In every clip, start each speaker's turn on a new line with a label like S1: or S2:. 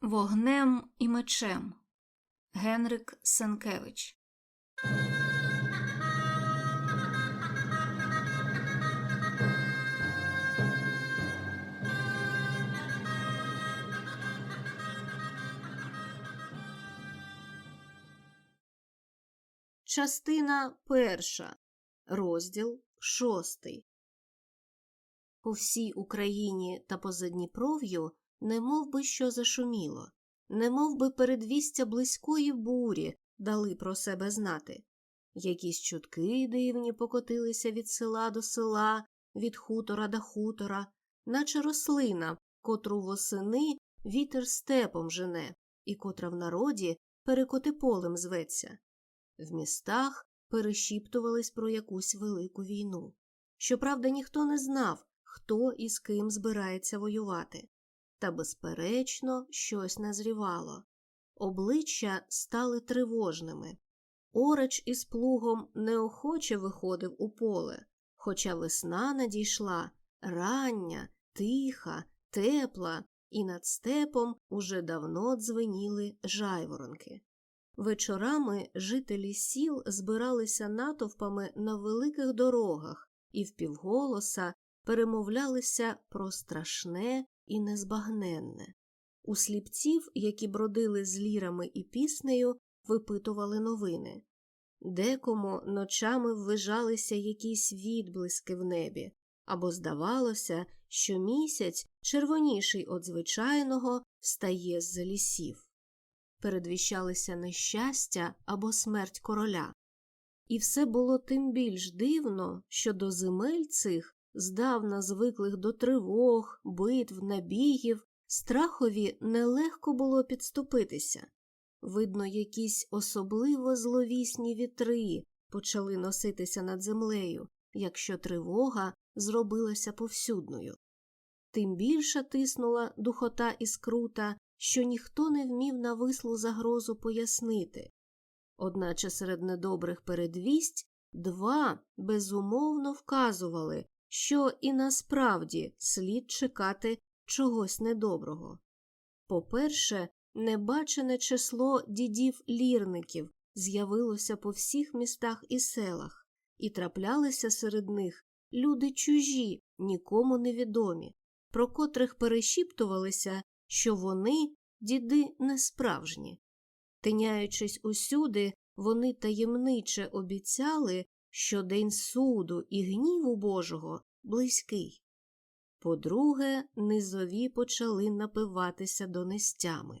S1: Вогнем і мечем. Генрик Сенкевич.
S2: Частина перша, розділ шостий. По всій Україні та поза Дніпров'ю немов би що зашуміло, немов би передвістя близької бурі дали про себе знати. Якісь чутки дивні покотилися від села до села, від хутора до хутора, наче рослина, котру восени вітер степом жене, і котра в народі перекоти полем зветься. В містах перешіптувались про якусь велику війну. Щоправда, ніхто не знав, хто і з ким збирається воювати. Та, безперечно, щось назрівало. Обличчя стали тривожними. Орач із плугом неохоче виходив у поле, хоча весна надійшла рання, тиха, тепла, і над степом уже давно дзвеніли жайворонки. Вечорами жителі сіл збиралися натовпами на великих дорогах і впівголоса перемовлялися про страшне і незбагненне. У сліпців, які бродили з лірами і піснею, випитували новини. Декому ночами ввижалися якісь відблиски в небі, або здавалося, що місяць, червоніший від звичайного, встає з за лісів передвіщалися нещастя або смерть короля. І все було тим більш дивно, що до земель цих, здавна звиклих до тривог, битв, набігів, страхові нелегко було підступитися. Видно, якісь особливо зловісні вітри почали носитися над землею, якщо тривога зробилася повсюдною. Тим більше тиснула духота і скрута, що ніхто не вмів на вислу загрозу пояснити. Одначе серед недобрих передвість два безумовно вказували, що і насправді слід чекати чогось недоброго. По-перше, небачене число дідів лірників з'явилося по всіх містах і селах, і траплялися серед них люди чужі, нікому невідомі, про котрих перешіптувалися, що вони, діди, не справжні. Тиняючись усюди, вони таємниче обіцяли, що день суду і гніву Божого близький. По-друге, низові почали напиватися донестями.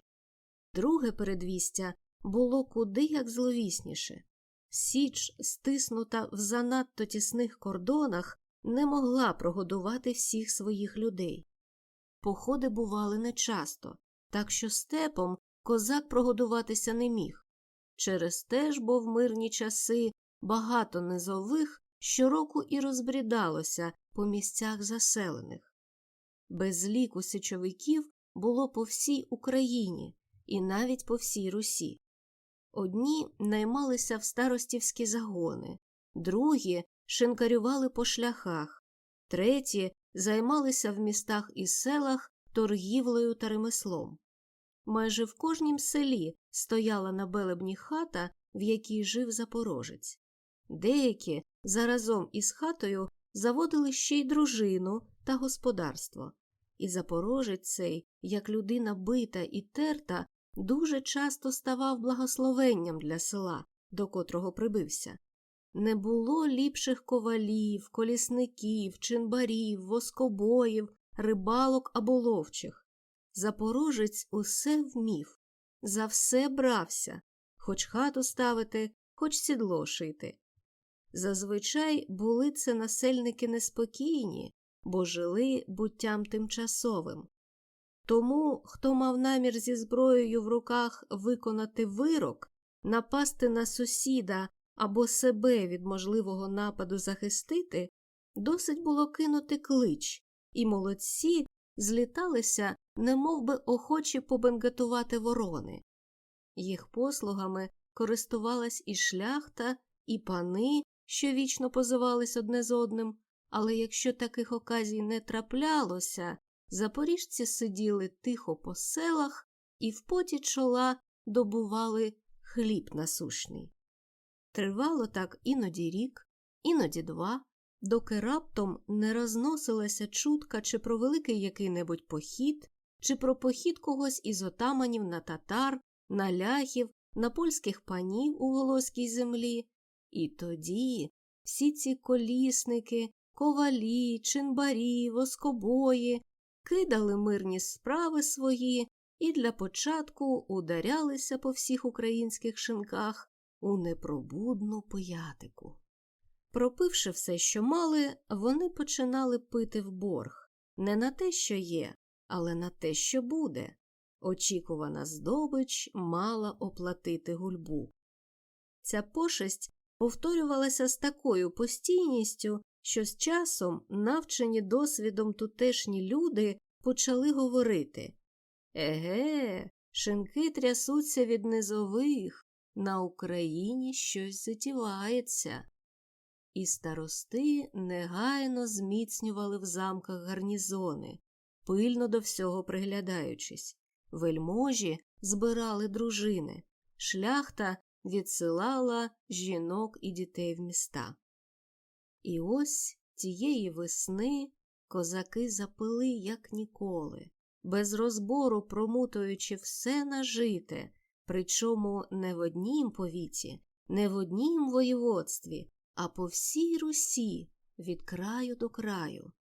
S2: Друге передвістя було куди як зловісніше. Січ, стиснута в занадто тісних кордонах, не могла прогодувати всіх своїх людей. Походи бували нечасто, так що степом козак прогодуватися не міг. Через те ж, бо в мирні часи багато низових щороку і розбрідалося по місцях заселених. Без ліку січовиків було по всій Україні і навіть по всій Русі. Одні наймалися в старостівські загони, другі шинкарювали по шляхах, треті займалися в містах і селах торгівлею та ремеслом. Майже в кожнім селі стояла на белебні хата, в якій жив запорожець. Деякі заразом із хатою заводили ще й дружину та господарство. І запорожець цей, як людина бита і терта, дуже часто ставав благословенням для села, до котрого прибився. Не було ліпших ковалів, колісників, чинбарів, воскобоїв, рибалок або ловчих. Запорожець усе вмів, за все брався, хоч хату ставити, хоч сідло шити. Зазвичай були це насельники неспокійні, бо жили буттям тимчасовим. Тому, хто мав намір зі зброєю в руках виконати вирок, напасти на сусіда або себе від можливого нападу захистити, досить було кинути клич, і молодці зліталися, немов би охочі побенгетувати ворони. Їх послугами користувалась і шляхта, і пани, що вічно позивались одне з одним, але якщо таких оказій не траплялося, запоріжці сиділи тихо по селах і в поті чола добували хліб насушний. Тривало так іноді рік, іноді два, доки раптом не розносилася чутка чи про великий який-небудь похід, чи про похід когось із отаманів на татар, на ляхів, на польських панів у волоській землі. І тоді всі ці колісники, ковалі, чинбарі, воскобої кидали мирні справи свої і для початку ударялися по всіх українських шинках у непробудну пиятику. Пропивши все, що мали, вони починали пити в борг не на те, що є, але на те, що буде. Очікувана здобич мала оплатити гульбу. Ця пошесть повторювалася з такою постійністю, що з часом навчені досвідом тутешні люди почали говорити Еге, шинки трясуться від низових, на Україні щось затівається. І старости негайно зміцнювали в замках гарнізони, пильно до всього приглядаючись. Вельможі збирали дружини, шляхта відсилала жінок і дітей в міста. І ось тієї весни козаки запили, як ніколи, без розбору промутуючи все нажите, причому не в однім повіті, не в однім воєводстві, а по всій Русі від краю до краю.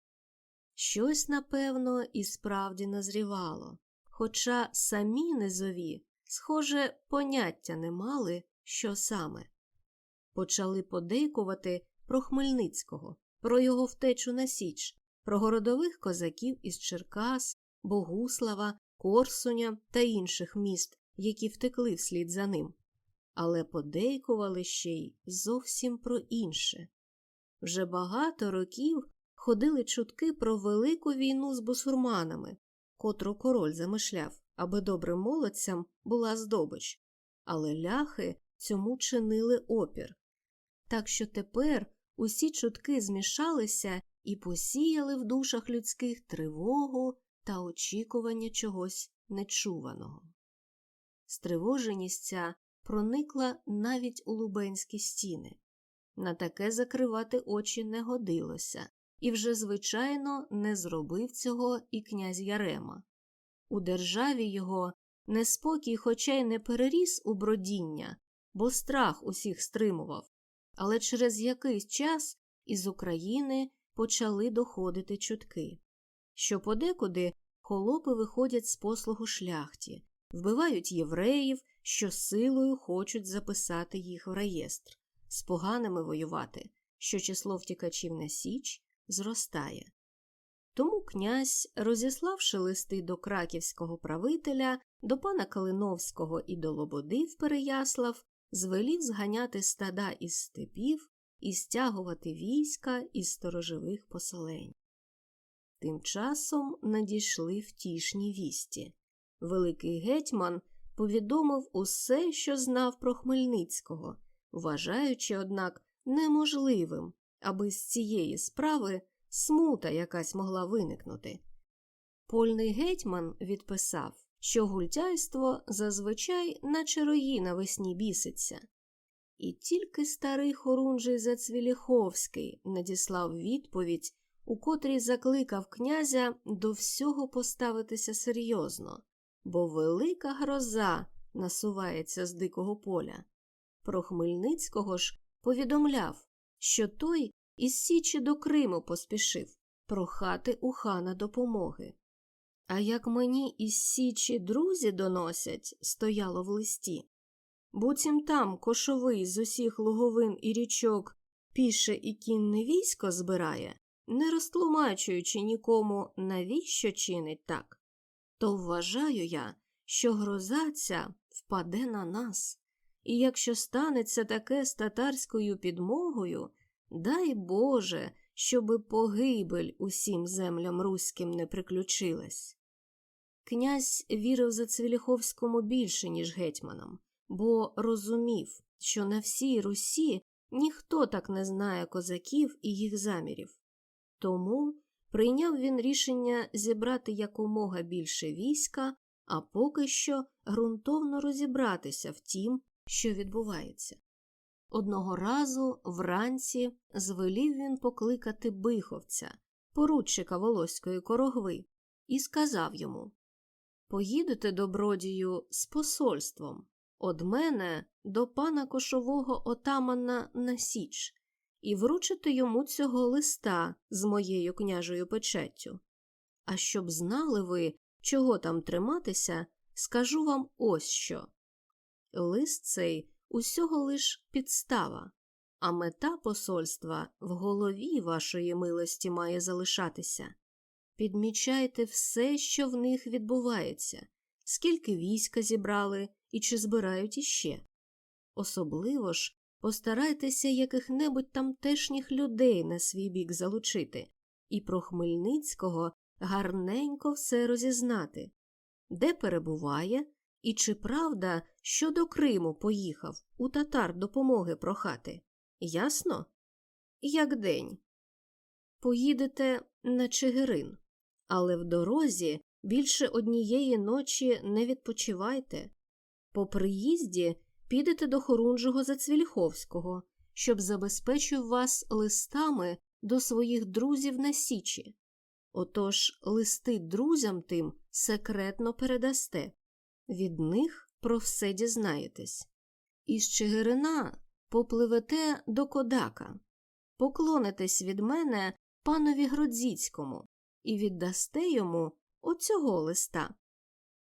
S2: Щось, напевно, і справді назрівало, хоча самі низові, схоже, поняття не мали, що саме. Почали подейкувати про Хмельницького, про його втечу на Січ, про городових козаків із Черкас, Богуслава, Корсуня та інших міст, які втекли вслід за ним. Але подейкували ще й зовсім про інше. Вже багато років ходили чутки про велику війну з бусурманами, котру король замишляв, аби добрим молодцям була здобич, але ляхи цьому чинили опір. Так що тепер усі чутки змішалися і посіяли в душах людських тривогу та очікування чогось нечуваного. Стривоженість ця проникла навіть у лубенські стіни. На таке закривати очі не годилося, і вже, звичайно, не зробив цього і князь Ярема. У державі його неспокій, хоча й не переріс у бродіння, бо страх усіх стримував, але через якийсь час із України почали доходити чутки, що подекуди холопи виходять з послугу шляхті, вбивають євреїв, що силою хочуть записати їх в реєстр, з поганими воювати, що число втікачів на Січ зростає. Тому князь, розіславши листи до краківського правителя, до пана Калиновського і до Лободи в Переяслав, звелів зганяти стада із степів і стягувати війська із сторожових поселень. Тим часом надійшли втішні вісті. Великий гетьман повідомив усе, що знав про Хмельницького, вважаючи, однак, неможливим, аби з цієї справи смута якась могла виникнути. Польний гетьман відписав, що гультяйство зазвичай наче рої навесні біситься. І тільки старий хорунжий Зацвіліховський надіслав відповідь, у котрій закликав князя до всього поставитися серйозно, бо велика гроза насувається з дикого поля. Про Хмельницького ж повідомляв, що той із Січі до Криму поспішив прохати у хана допомоги. А як мені із Січі друзі доносять, стояло в листі. Буцім там кошовий з усіх луговин і річок піше і кінне військо збирає, не розтлумачуючи нікому, навіщо чинить так, то вважаю я, що гроза ця впаде на нас, і якщо станеться таке з татарською підмогою, дай Боже, щоби погибель усім землям руським не приключилась. Князь вірив Зацвіліховському більше, ніж гетьманам, бо розумів, що на всій Русі ніхто так не знає козаків і їх замірів. Тому прийняв він рішення зібрати якомога більше війська, а поки що ґрунтовно розібратися в тім, що відбувається. Одного разу вранці звелів він покликати биховця, поручика Волоської корогви, і сказав йому Поїдете, добродію, з посольством од мене до пана кошового отамана на Січ і вручите йому цього листа з моєю княжою печеттю. А щоб знали ви, чого там триматися, скажу вам ось що. Лист цей усього лиш підстава, а мета посольства в голові вашої милості має залишатися. Підмічайте все, що в них відбувається, скільки війська зібрали і чи збирають іще. Особливо ж постарайтеся яких-небудь тамтешніх людей на свій бік залучити, і про Хмельницького гарненько все розізнати, де перебуває, і чи правда, що до Криму поїхав у татар допомоги прохати. Ясно? Як день. Поїдете на Чигирин, але в дорозі більше однієї ночі не відпочивайте. По приїзді підете до Хорунжого Зацвільховського, щоб забезпечив вас листами до своїх друзів на Січі. Отож листи друзям тим секретно передасте. Від них про все дізнаєтесь. Із Чигирина попливете до Кодака, поклонитесь від мене панові Гродзіцькому і віддасте йому оцього листа.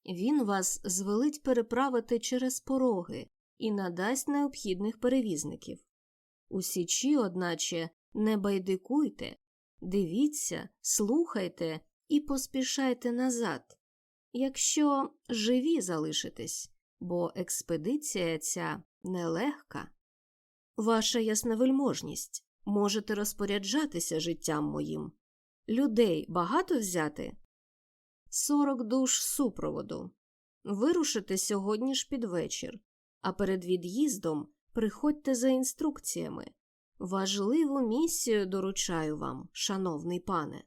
S2: Він вас звелить переправити через пороги і надасть необхідних перевізників. У січі, одначе, не байдикуйте, дивіться, слухайте і поспішайте назад, якщо живі залишитесь, бо експедиція ця нелегка. Ваша ясновельможність, можете розпоряджатися життям моїм. Людей багато взяти? Сорок душ супроводу. Вирушите сьогодні ж під вечір, а перед від'їздом приходьте за інструкціями. Важливу місію доручаю вам, шановний пане.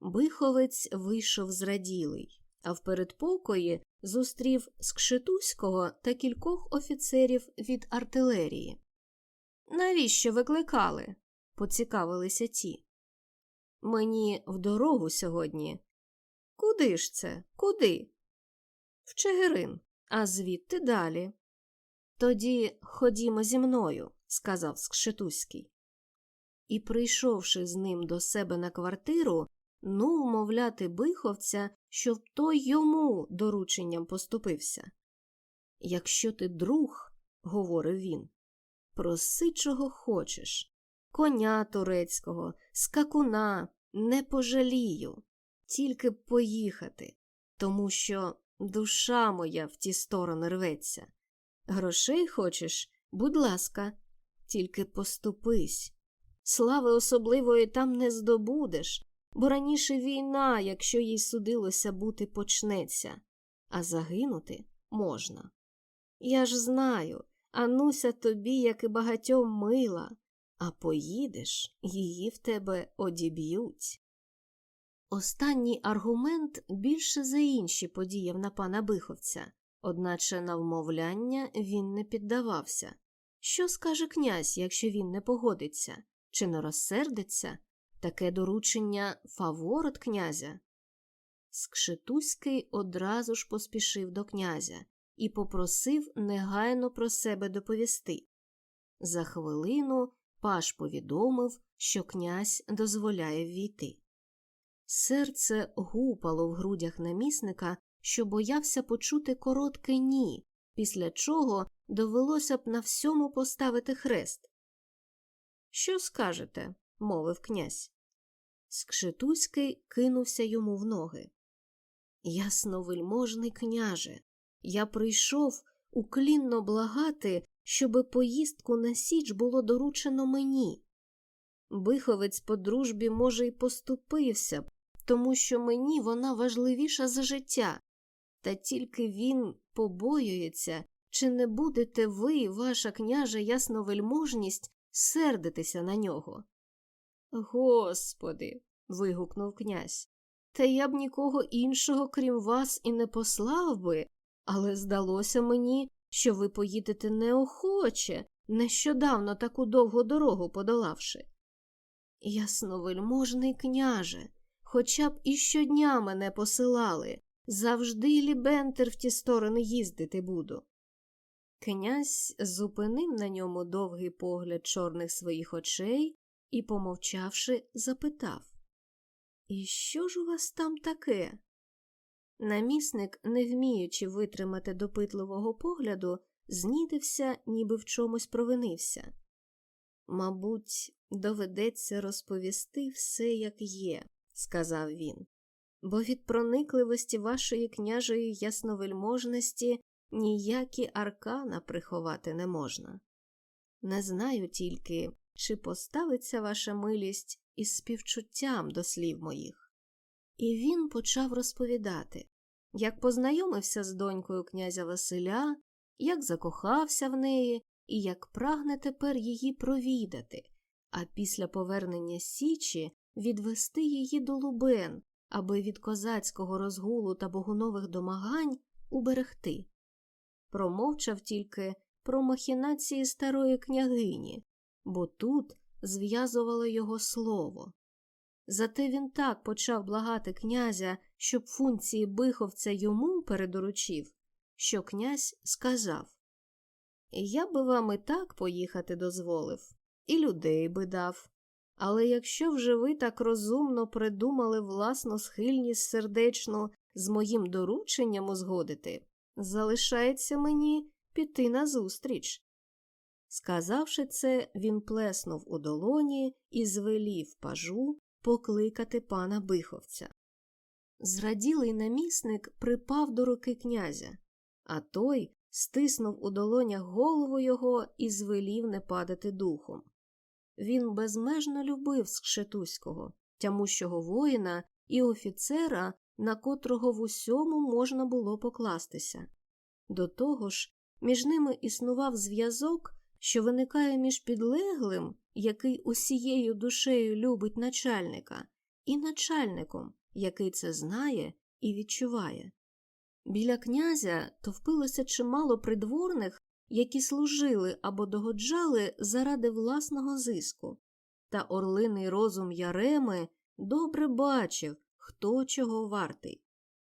S2: Биховець вийшов зраділий, а в передпокої зустрів Скшетуського та кількох офіцерів від артилерії. Навіщо викликали? поцікавилися ті. Мені в дорогу сьогодні. Куди ж це? Куди? В Чигирин, а звідти далі. Тоді ходімо зі мною, сказав Скшетуський. І, прийшовши з ним до себе на квартиру, ну умовляти биховця, щоб той йому дорученням поступився. Якщо ти друг, говорив він, проси чого хочеш коня турецького, скакуна, не пожалію, тільки поїхати, тому що душа моя в ті сторони рветься. Грошей хочеш, будь ласка, тільки поступись. Слави особливої там не здобудеш, бо раніше війна, якщо їй судилося бути, почнеться, а загинути можна. Я ж знаю, Ануся тобі, як і багатьом мила, а поїдеш, її в тебе одіб'ють. Останній аргумент більше за інші подіяв на пана Биховця, одначе на вмовляння він не піддавався. Що скаже князь, якщо він не погодиться, чи не розсердиться? Таке доручення фаворот князя. Скшетуський одразу ж поспішив до князя і попросив негайно про себе доповісти. За хвилину паш повідомив, що князь дозволяє ввійти. Серце гупало в грудях намісника, що боявся почути коротке ні, після чого довелося б на всьому поставити хрест. Що скажете? мовив князь. Скшетуський кинувся йому в ноги. Ясновельможний княже, я прийшов уклінно благати, щоби поїздку на Січ було доручено мені. Биховець по дружбі, може, й поступився тому що мені вона важливіша за життя, та тільки він побоюється, чи не будете ви, ваша княжа ясновельможність, сердитися на нього. Господи. вигукнув князь. Та я б нікого іншого, крім вас, і не послав би, але здалося мені, що ви поїдете неохоче, нещодавно таку довгу дорогу подолавши. Ясновельможний княже, хоча б і щодня мене посилали, завжди лібентер в ті сторони їздити буду. Князь зупинив на ньому довгий погляд чорних своїх очей і, помовчавши, запитав І що ж у вас там таке? Намісник, не вміючи витримати допитливого погляду, знідився, ніби в чомусь провинився. Мабуть, доведеться розповісти все, як є, сказав він, бо від проникливості вашої княжої ясновельможності ніякі аркана приховати не можна. Не знаю тільки, чи поставиться ваша милість із співчуттям до слів моїх. І він почав розповідати, як познайомився з донькою князя Василя, як закохався в неї і як прагне тепер її провідати, а після повернення Січі відвести її до Лубен, аби від козацького розгулу та богунових домагань уберегти. Промовчав тільки про махінації старої княгині, бо тут зв'язувало його слово. Зате він так почав благати князя, щоб функції биховця йому передоручив, що князь сказав Я би вам і так поїхати дозволив, і людей би дав. Але якщо вже ви так розумно придумали власну схильність сердечну з моїм дорученням узгодити, залишається мені піти назустріч. Сказавши це, він плеснув у долоні і звелів пажу покликати пана биховця. Зраділий намісник припав до руки князя, а той стиснув у долонях голову його і звелів не падати духом. Він безмежно любив Скшетуського, тямущого воїна і офіцера, на котрого в усьому можна було покластися. До того ж, між ними існував зв'язок, що виникає між підлеглим, який усією душею любить начальника, і начальником, який це знає і відчуває. Біля князя товпилося чимало придворних, які служили або догоджали заради власного зиску, та орлиний розум Яреми добре бачив, хто чого вартий.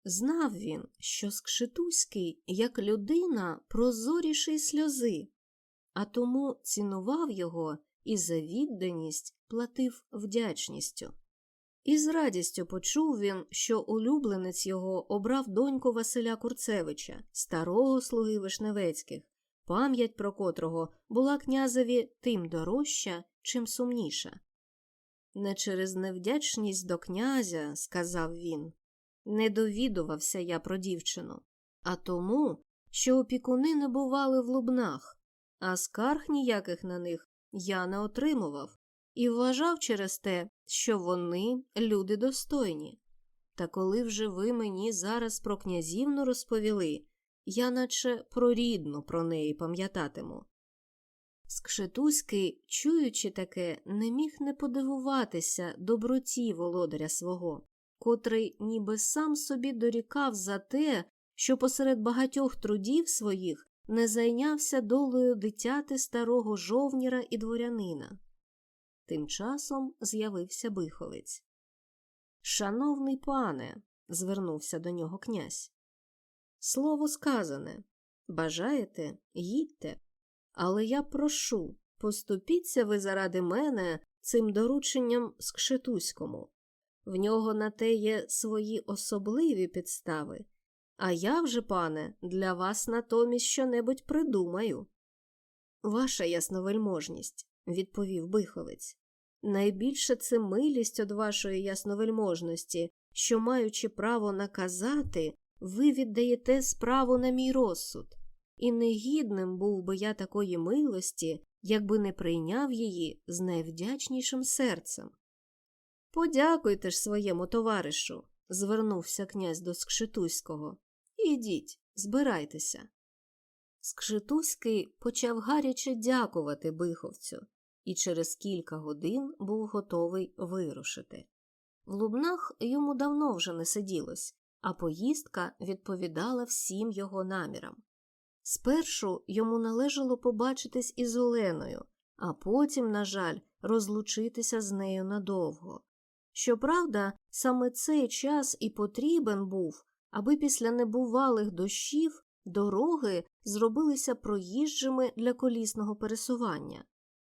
S2: Знав він, що Скшетуський, як людина, прозоріший сльози, а тому цінував його і за відданість платив вдячністю. І з радістю почув він, що улюбленець його обрав доньку Василя Курцевича, старого слуги Вишневецьких, пам'ять про котрого була князеві тим дорожча, чим сумніша. Не через невдячність до князя, сказав він, не довідувався я про дівчину, а тому, що опікуни не бували в лубнах, а скарг ніяких на них я не отримував і вважав через те, що вони люди достойні. Та коли вже ви мені зараз про князівну розповіли, я наче про рідну про неї пам'ятатиму. Скшетузький, чуючи таке, не міг не подивуватися доброті володаря свого, котрий ніби сам собі дорікав за те, що посеред багатьох трудів своїх не зайнявся долею дитяти старого жовніра і дворянина. Тим часом з'явився биховець. Шановний пане, звернувся до нього князь. Слово сказане бажаєте, їдьте, але я прошу, поступіться ви заради мене цим дорученням Скшетуському. В нього на те є свої особливі підстави, а я вже, пане, для вас натомість щонебудь придумаю. Ваша ясновельможність, відповів биховець. Найбільше це милість од вашої ясновельможності, що, маючи право наказати, ви віддаєте справу на мій розсуд, і негідним був би я такої милості, якби не прийняв її з найвдячнішим серцем. Подякуйте ж своєму товаришу, звернувся князь до Скшетуського. Ідіть, збирайтеся. Скшетуський почав гаряче дякувати биховцю і через кілька годин був готовий вирушити. В Лубнах йому давно вже не сиділось, а поїздка відповідала всім його намірам. Спершу йому належало побачитись із Оленою, а потім, на жаль, розлучитися з нею надовго. Щоправда, саме цей час і потрібен був, аби після небувалих дощів дороги зробилися проїжджими для колісного пересування.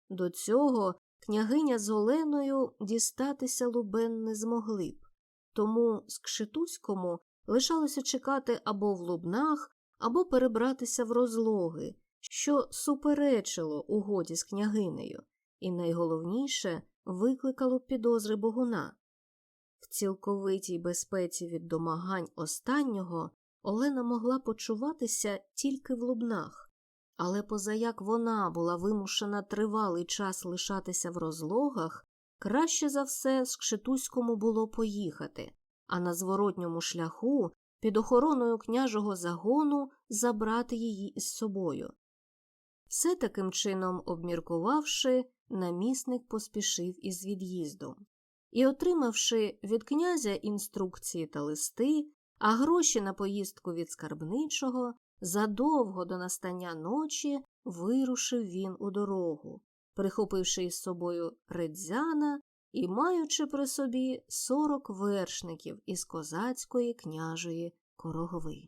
S2: До цього княгиня з Оленою дістатися Лубен не змогли б, тому Скшетуському лишалося чекати або в Лубнах, або перебратися в розлоги, що суперечило угоді з княгинею, і найголовніше викликало підозри богуна. В цілковитій безпеці від домагань останнього Олена могла почуватися тільки в Лубнах, але позаяк вона була вимушена тривалий час лишатися в розлогах, краще за все Скшетуському було поїхати, а на зворотньому шляху під охороною княжого загону забрати її із собою. Все таким чином обміркувавши, намісник поспішив із від'їздом. І, отримавши від князя інструкції та листи, а гроші на поїздку від скарбничого, задовго до настання ночі вирушив він у дорогу, прихопивши із собою редзяна і маючи при собі сорок вершників із козацької княжої корогви.